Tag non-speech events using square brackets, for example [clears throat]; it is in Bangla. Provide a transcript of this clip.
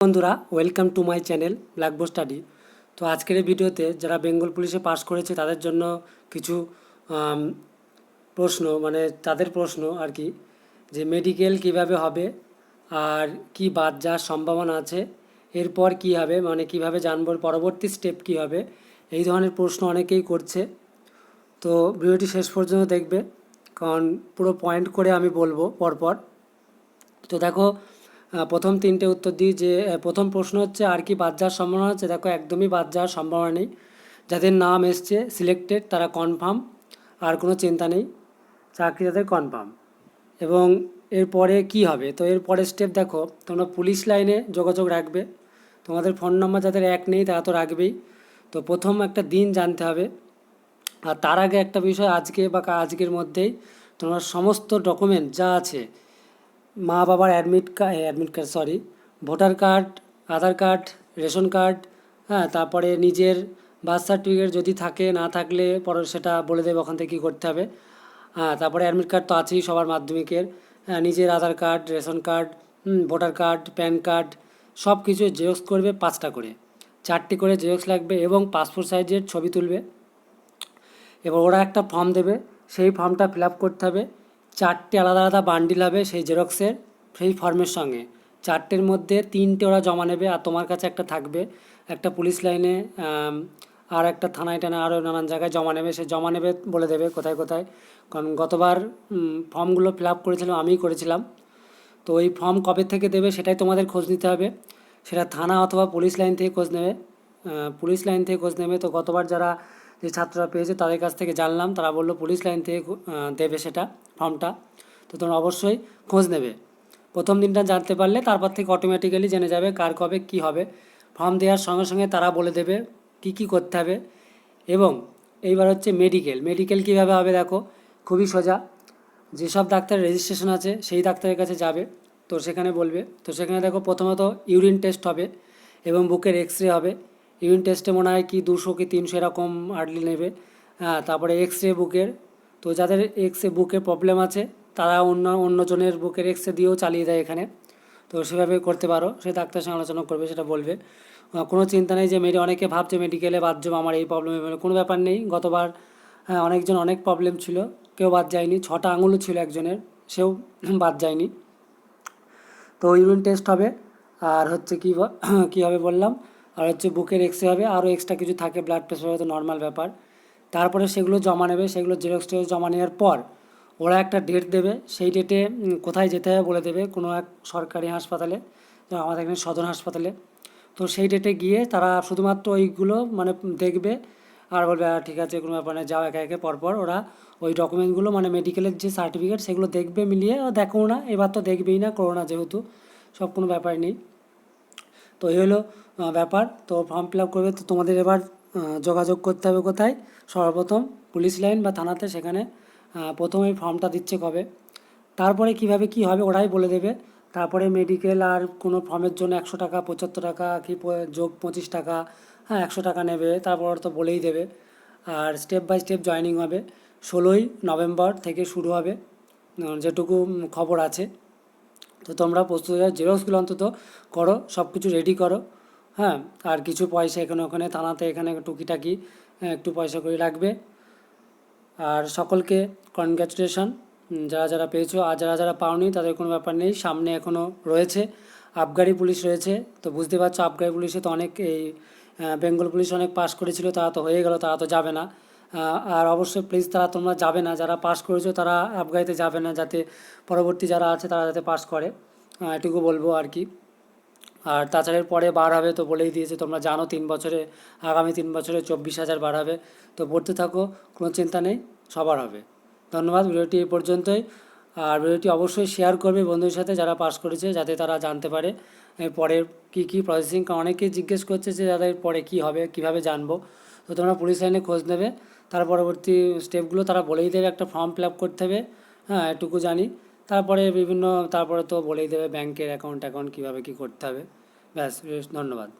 বন্ধুরা welcome to my channel blackboard study তো আজকের এই ভিডিওতে যারা বেঙ্গল পুলিশে পাস করেছে, তাদের জন্য কিছু প্রশ্ন মানে তাদের প্রশ্ন আর কি, যে মেডিকেল কীভাবে হবে আর কি বাদ যাওয়ার সম্ভাবনা আছে, এরপর কি হবে মানে কীভাবে জানব, পরবর্তী স্টেপ কি হবে, এই ধরনের প্রশ্ন অনেকেই করছে। তো ভিডিওটি শেষ পর্যন্ত দেখবে, কারণ পুরো পয়েন্ট করে আমি বলব পরপর। তো দেখো প্রথম তিনটে উত্তর দিই যে প্রথম প্রশ্ন হচ্ছে, আর কি বাদ যাওয়ার সম্ভাবনা আছে? দেখো, একদমই বাদ যাওয়ার সম্ভাবনা নেই। যাদের নাম এসছে সিলেক্টেড তারা কনফার্ম আর কোনো চিন্তা নেই। চাকরি তাদের কনফার্ম এবং এরপরে কি হবে? তো এরপরে স্টেপ দেখো, তোমরা পুলিশ লাইনে যোগাযোগ রাখবে। তোমাদের ফোন নম্বর যাদের এক নেই, তারা তো রাখবেই। তো প্রথম একটা দিন জানতে হবে। আর তার আগে একটা বিষয় আজকে বা আজকের মধ্যেই তোমার সমস্ত ডকুমেন্ট যা আছে মা বাবার admit card admit card sorry voter card Aadhaar card ration card হ্যাঁ তারপরে নিজের বার্থ সার্টিফিকেট যদি থাকে, না থাকলে পরে সেটা বলে দেবে ওখান থেকে কী করতে হবে। হ্যাঁ তারপরে অ্যাডমিট কার্ড তো আছেই সবার মাধ্যমিকের। হ্যাঁ নিজের Aadhaar card ration card voter card PAN card সব কিছু জেরক্স করবে পাঁচটা করে। চারটি করে জেরক্স লাগবে এবং পাসপোর্ট সাইজের ছবি তুলবে। এবার ওরা একটা ফর্ম দেবে, সেই ফর্মটা ফিল আপ করতে হবে। চারটে আলাদা আলাদা বান্ডিল হবে সেই জেরক্সের সেই ফর্মের সঙ্গে। চারটের মধ্যে তিনটে ওরা জমা নেবে আর তোমার কাছে একটা থাকবে। একটা পুলিশ লাইনে আর একটা থানায় টানা আরও নানান জায়গায় জমা নেবে। সে জমা নেবে বলে দেবে কোথায় কোথায়। কারণ গতবার ফর্মগুলো ফিল আপ করেছিলাম আমিই করেছিলাম। তো ওই ফর্ম কবে থেকে দেবে সেটাই তোমাদের খোঁজ নিতে হবে। সেটা থানা অথবা পুলিশ লাইন থেকে খোঁজ নেবে। পুলিশ লাইন থেকে খোঁজ নেবে। তো গতবার যারা যে ছাত্ররা পেয়েছে তাদের কাছ থেকে জানলাম। তারা বলল, পুলিশ লাইন থেকে দেবে সেটা, ফর্মটা। তো তোমরা অবশ্যই খোঁজ নেবে। প্রথম দিনটা জানতে পারলে তারপর থেকে অটোমেটিক্যালি জেনে যাবে কার কবে কী হবে। ফর্ম দেওয়ার সঙ্গে সঙ্গে তারা বলে দেবে কী কী করতে হবে। এবং এইবার হচ্ছে মেডিকেল মেডিকেল কীভাবে হবে দেখো, খুবই সোজা। যেসব ডাক্তারের রেজিস্ট্রেশন আছে, সেই ডাক্তারের কাছে যাবে। তো সেখানে বলবে। তো সেখানে দেখো প্রথমত ইউরিন টেস্ট হবে এবং বুকের এক্স রে হবে। ইউরিন টেস্টে মনে হয় কি দুশো কি তিনশো এরকম আর্লি নেবে। হ্যাঁ তারপরে এক্স রে বুকের তো যাদের এক্স রে বুকে প্রবলেম আছে, তারা অন্য, অন্যজনের বুকের এক্স রে দিয়েও চালিয়ে দেয় এখানে। তো সেভাবে করতে পারো, সে ডাক্তার সঙ্গে আলোচনা করবে, সেটা বলবে। কোনো চিন্তা নেই যে মেডি অনেকে ভাবছে মেডিকেলে বাদ যাব, আমার এই প্রবলেম কোনো ব্যাপার নেই। গতবার হ্যাঁ অনেকজন, অনেক প্রবলেম ছিল, কেউ বাদ যায়নি। ছটা আঙুলও ছিল একজনের, সেও [clears throat] বাদ যায়নি। তো ইউরিন টেস্ট হবে, আর হচ্ছে কী [clears throat] কী হবে বললাম? আর হচ্ছে বুকের এক্স হবে আরও এক্সট্রা কিছু থাকে ব্লাড প্রেশার হয়তো নর্মাল ব্যাপার। তারপরে সেগুলো জমা নেবে সেগুলো জেরক্স জমা নেওয়ার পর ওরা একটা ডেট দেবে সেই ডেটে কোথায় যেতে হবে বলে দেবে কোনো এক সরকারি হাসপাতালে আমাদের এখানে সদর হাসপাতালে। তো সেই ডেটে গিয়ে তারা শুধুমাত্র ওইগুলো মানে দেখবে আর বলবে "আহ, ঠিক আছে কোনো ব্যাপার নেই যাও একে একে পরপর। ওরা ওই ডকুমেন্টগুলো মানে মেডিকেলের যে সার্টিফিকেট সেগুলো দেখবে মিলিয়ে দেখো না এবার তো দেখবেই না করোনা যেহেতু সব কোনো ব্যাপার নেই। তো এই হলো ব্যাপার। তো ফর্ম ফিল আপ করবে তো তোমাদের এবার যোগাযোগ করতে হবে কোথায়? সর্বপ্রথম পুলিশ লাইন বা থানাতে সেখানে প্রথম ফর্মটা দিচ্ছে কবে। তারপরে কীভাবে কি হবে ওরাই বলে দেবে। তারপরে মেডিকেল আর কোনো ফর্মের জন্য একশো টাকা, পঁচাত্তর টাকা কি যোগ পঁচিশ টাকা হ্যাঁ একশো টাকা নেবে, তারপর তো বলেই দেবে। আর স্টেপ বাই স্টেপ জয়েনিং হবে। ষোলোই নভেম্বর থেকে শুরু হবে যেটুকু খবর আছে। তো তোমরা প্রস্তুত হয়ে জেরক্সগুলো অন্তত করো সব কিছু রেডি করো হ্যাঁ? আর কিছু পয়সা এখানে ওখানে থানাতে এখানে টুকিটাকি হ্যাঁ, একটু পয়সা করে রাখবে। আর সকলকে কনগ্র্যাচুলেশন যারা যারা পেয়েছ আর যারা যারা পাওনি তাদের কোনো ব্যাপার নেই সামনে এখনও রয়েছে আবগারি পুলিশ রয়েছে তো বুঝতে পারছ আবগারি পুলিশে তো অনেক এই বেঙ্গল পুলিশ অনেক পাস করেছিল তারা তো হয়ে গেল তারা তো যাবে না। আর অবশ্যই প্লিজ তারা তোমরা যাবে না। যারা পাস করেছ তারা আবগারিতে যাবে না, যাতে পরবর্তী যারা আছে তারা যাতে পাস করে। এটুকু বলব আর কি। আর তাছাড়া পরে বার হবে তো বলেই দিয়েছে, তোমরা জানো তিন বছরে, আগামী তিন বছরে চব্বিশ হাজার বার হবে। তো পড়তে থাকো, কোনো চিন্তা নেই, সবার হবে। ধন্যবাদ, ভিডিওটি এই পর্যন্তই। আর ভিডিওটি অবশ্যই শেয়ার করবে বন্ধুদের সাথে যারা পাস করেছে, যাতে তারা জানতে পারে পরের কী কী প্রসেসিং অনেকেই জিজ্ঞেস করছে যে, দাদা পরে কী হবে? কীভাবে জানব? তো তোমরা পুলিশ লাইনে খোঁজ নেবে। তার পরবর্তী স্টেপগুলো তারা বলেই দেবে, একটা ফর্ম ফিল আপ করতে হবে। হ্যাঁ এটুকু জানি। তারপরে বিভিন্ন, তারপরে তো বলেই দেবে ব্যাংকের অ্যাকাউন্ট অ্যাকাউন্ট কীভাবে কী করতে হবে। ব্যাস ধন্যবাদ।